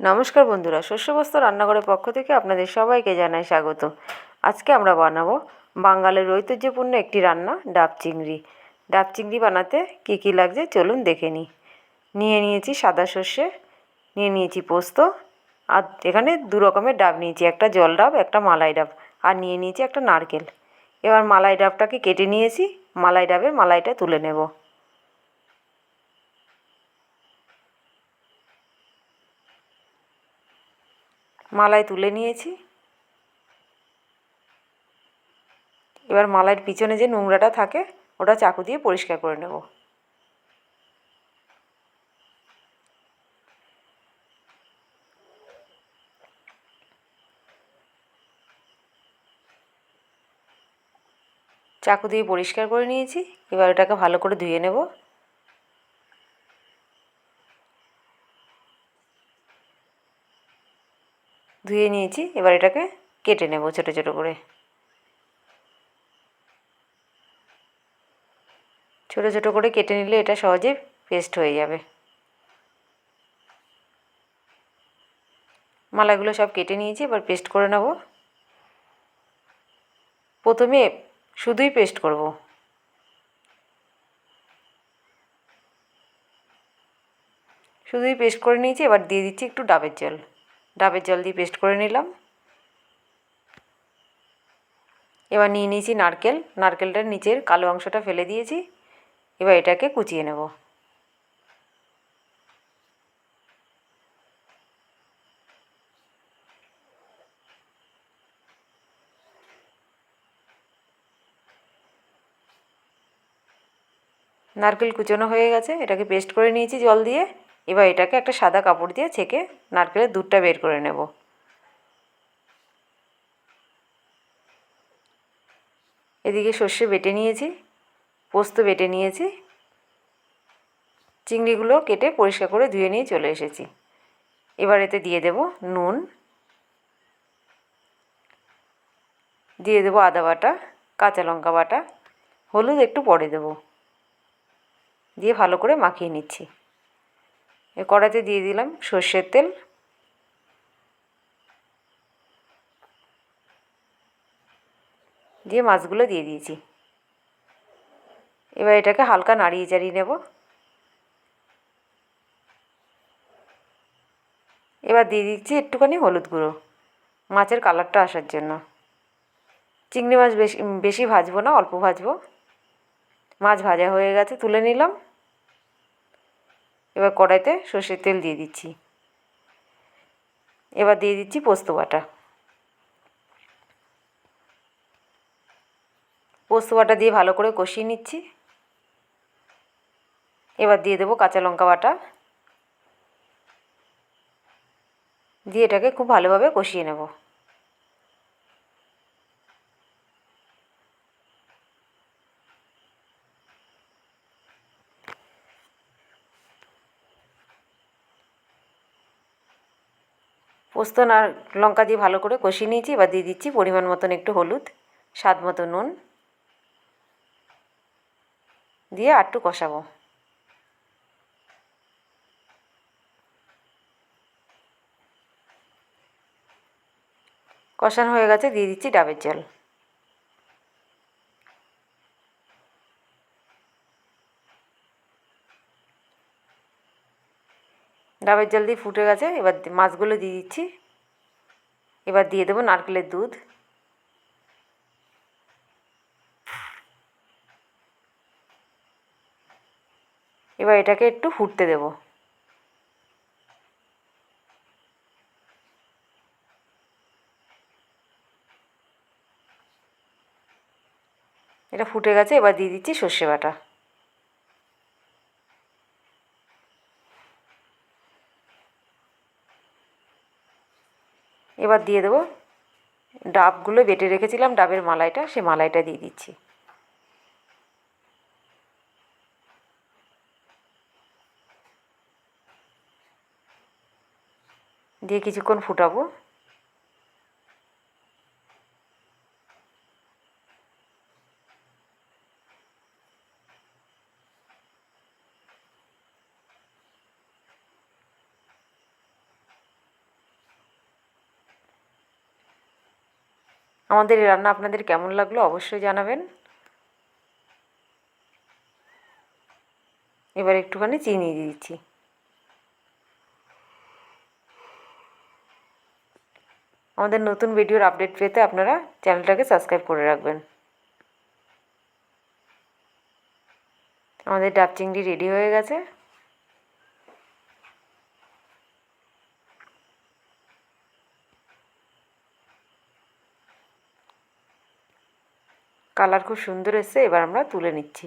নমস্কার বন্ধুরা, শস্যবস্ত্র রান্নাঘরের পক্ষ থেকে আপনাদের সবাইকে জানাই স্বাগত। আজকে আমরা বানাবো বাঙালির ঐতিহ্যপূর্ণ একটি রান্না, ডাব চিংড়ি। ডাব চিংড়ি বানাতে কী কী লাগছে চলুন দেখে নিই। নিয়ে নিয়েছি সাদা সর্ষে, নিয়ে নিয়েছি পোস্ত, আর এখানে দু রকমের ডাব নিয়েছি, একটা জল ডাব, একটা মালাই ডাব, আর নিয়ে নিয়েছি একটা নারকেল। এবার মালাই ডাবটাকে কেটে নিয়েছি, মালাই ডাবের মালাইটা তুলে নেব। মালাই তুলে নিয়েছি। এবার মালাইয়ের পিছনে যে নোংরাটা থাকে, ওটা চাকু দিয়ে পরিষ্কার করে নেব। চাকু দিয়ে পরিষ্কার করে নিয়েছি। এবার এটাকে ভালো করে ধুয়ে নেব। ধুয়ে নিয়েছি, এবার এটাকে কেটে নেব ছোটো ছোটো করে। ছোটো ছোটো করে কেটে নিলে এটা সহজে পেস্ট হয়ে যাবে। মালাগুলো সব কেটে নিয়েছি, এবার পেস্ট করে নেব। প্রথমে শুধুই পেস্ট করব। শুধুই পেস্ট করে নিয়েছি, এবার দিয়ে দিচ্ছি একটু ডাবের জল। ডাবের জল দিয়ে পেস্ট করে নিলাম। এবার নিয়ে নিয়েছি নারকেল। নারকেলটার নিচের কালো অংশটা ফেলে দিয়েছি। এবার এটাকে কুচিয়ে নেব। নারকেল কুচোনো হয়ে গেছে। এটাকে পেস্ট করে নিয়েছি জল দিয়ে। এবার এটাকে একটা সাদা কাপড় দিয়ে ছেঁকে নারকেলের দুধটা বের করে নেব। এদিকে সর্ষে বেটে নিয়েছি, পোস্ত বেটে নিয়েছি, চিংড়িগুলো কেটে পরিষ্কার করে ধুয়ে নিয়ে চলে এসেছি। এবার এতে দিয়ে দেব নুন, দিয়ে দেবো আদা বাটা, কাঁচা লঙ্কা বাটা, হলুদ একটু পরে দেবো। দিয়ে ভালো করে মাখিয়ে নিচ্ছি। এ কড়াতে দিয়ে দিলাম সর্ষের তেল। দিয়ে মাছগুলো দিয়ে দিয়েছি। এবার এটাকে হালকা নাড়িয়ে চাড়িয়ে নেব। এবার দিয়ে দিচ্ছি একটুখানি হলুদ গুঁড়ো মাছের কালারটা আসার জন্য। চিংড়ি মাছ বেশি বেশি ভাজবো না, অল্প ভাজবো। মাছ ভাজা হয়ে গেছে, তুলে নিলাম। এবার কড়াইতে সর্ষের তেল দিয়ে দিচ্ছি। এবার দিয়ে দিচ্ছি পোস্ত বাটা। পোস্ত বাটা দিয়ে ভালো করে কষিয়ে নিচ্ছি। এবার দিয়ে দেবো কাঁচা লঙ্কা বাটা। দিয়ে এটাকে খুব ভালোভাবে কষিয়ে নেব। পোস্ত আর লঙ্কা দিয়ে ভালো করে কষিয়ে নিয়েছি, এবার দিয়ে দিচ্ছি পরিমাণ মতন একটু হলুদ, স্বাদ মতো নুন। দিয়ে আটটু কষাবো। কষানো হয়ে গেছে, দিয়ে দিচ্ছি ডাবের জল। ডাবের জল দিয়ে ফুটে গেছে, এবার মাছগুলো দিয়ে দিচ্ছি। এবার দিয়ে দেবো নারকেলের দুধ। এবার এটাকে একটু ফুটতে দেব। এটা ফুটে গেছে, এবার দিয়ে দিচ্ছি সর্ষে বাটা। এবার দিয়ে দেবো। ডাবগুলো বেটে রেখেছিলাম, ডাবের মালাইটা, সে মালাইটা দিয়ে দিচ্ছি। দিয়ে কিছুক্ষণ ফুটাবো। আমাদের রান্না আপনাদের কেমন লাগল অবশ্যই জানাবেন। এবার একটুখানি চিনি দিয়ে দিচ্ছি। আমাদের নতুন ভিডিওর আপডেট পেতে আপনারা চ্যানেলটাকে সাবস্ক্রাইব করে রাখবেন। আমাদের ডাব চিংড়ি রেডি হয়ে গেছে। কালার খুব সুন্দর এসছে এবার আমরা তুলে নিচ্ছি।